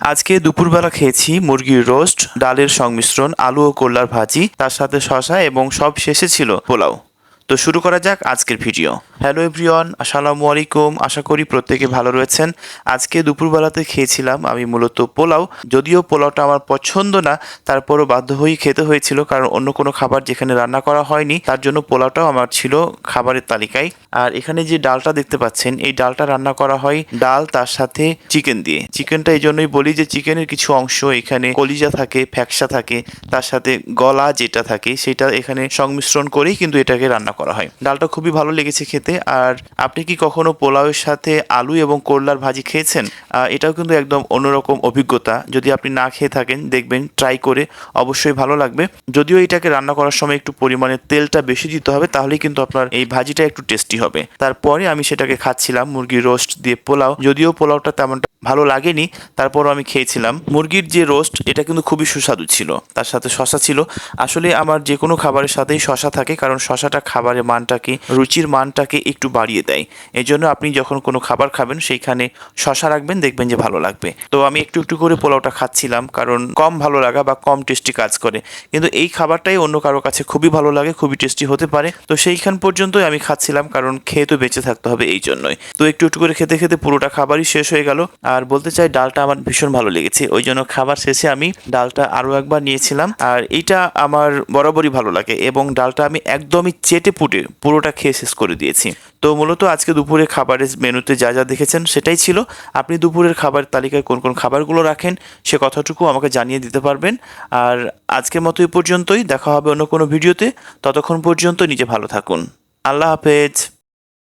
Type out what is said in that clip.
আজকে দুপুরবেলা খেয়েছি মুরগির রোস্ট, ডালের সংমিশ্রণ, আলু ও কল্লার ভাজি, তার সাথে শশা এবং সব শেষে ছিল পোলাও। তো শুরু করা যাক আজকের ভিডিও। হ্যালো এভরিওয়ান, আসসালামু আলাইকুম। আশা করি প্রত্যেকে ভালো রয়েছেন। আজকে দুপুরবেলাতে খেয়েছিলাম আমি মূলত পোলাও। যদিও পোলাওটা আমার পছন্দ না, তারপরও বাধ্য হয়েই খেতে হয়েছিল, কারণ অন্য কোনো খাবার যেখানে রান্না করা হয়নি, তার জন্য পোলাওটাও আমার ছিল খাবারের তালিকায়। আর এখানে যে ডালটা দেখতে পাচ্ছেন, এই ডালটা রান্না করা হয় ডাল, তার সাথে চিকেন দিয়ে। চিকেনটা এই জন্যই বলি যে চিকেনের কিছু অংশ এখানে কলিজা থাকে, ফ্যাকসা থাকে, তার সাথে গলা যেটা থাকে, সেটা এখানে সংমিশ্রণ করেই কিন্তু এটাকে রান্না করা হয়। ডালটা খুবই ভালো লেগেছে খেতে। আর আপনি কি কখনো পোলাওয়ের সাথে আলু এবং করলার ভাজি খেয়েছেন? এটাও কিন্তু একদম অন্যরকম অভিজ্ঞতা। যদি আপনি না খেয়ে থাকেন, দেখবেন, ট্রাই করে অবশ্যই ভালো লাগবে। যদিও এটাকে রান্না করার সময় একটু পরিমাণে তেলটা বেশি দিতে হবে, তাহলেই কিন্তু আপনার এই ভাজিটা একটু টেস্টি হবে। তারপরে আমি সেটাকে খাচ্ছিলাম, মুরগির রোস্ট দিয়ে পোলাও। যদিও পোলাওটা তেমনটা ভালো লাগেনি, তারপরও আমি খেয়েছিলাম। মুরগির যে রোস্ট, এটা কিন্তু খুবই সুস্বাদু ছিল। তার সাথে শশা ছিল। আসলে আমার যে কোনো খাবারের সাথেই শশা থাকে, কারণ শশাটা খাবারের মানটাকে রুচির মানটাকে একটু বাড়িয়ে দেয়। এই জন্য আপনি যখন কোনো খাবার খাবেন, সেইখানে শশা রাখবেন, দেখবেন যে ভালো লাগবে। তো আমি একটু একটু করে পোলাওটা খাচ্ছিলাম, কারণ কম ভালো লাগা বা কম টেস্টি কাজ করে। কিন্তু এই খাবারটাই অন্য কারও কাছে খুবই ভালো লাগে, খুবই টেস্টি হতে পারে। তো সেইখান পর্যন্তই আমি খাচ্ছিলাম, কারণ খেয়ে তো বেঁচে থাকতে হবে এই জন্যই। তো একটু একটু করে খেতে খেতে পুরোটা খাবারই শেষ হয়ে গেল। আর বলতে চাই, ডালটা আমার ভীষণ ভালো লেগেছে। ওই জন্য খাবার শেষে আমি ডালটা আরও একবার নিয়েছিলাম। আর এইটা আমার বরাবরই ভালো লাগে এবং ডালটা আমি একদমই চেটে পুটে পুরোটা খেয়ে শেষ করে দিয়েছি। তো মূলত আজকে দুপুরে খাবারের মেনুতে যা যা দেখেছেন সেটাই ছিল। আপনি দুপুরের খাবার তালিকায় কোন কোন খাবারগুলো রাখেন সে কথাটুকু আমাকে জানিয়ে দিতে পারবেন। আর আজকের মতো এ পর্যন্তই। দেখা হবে অন্য কোনো ভিডিওতে। ততক্ষণ পর্যন্ত নিজে ভালো থাকুন। আল্লাহ হাফেজ।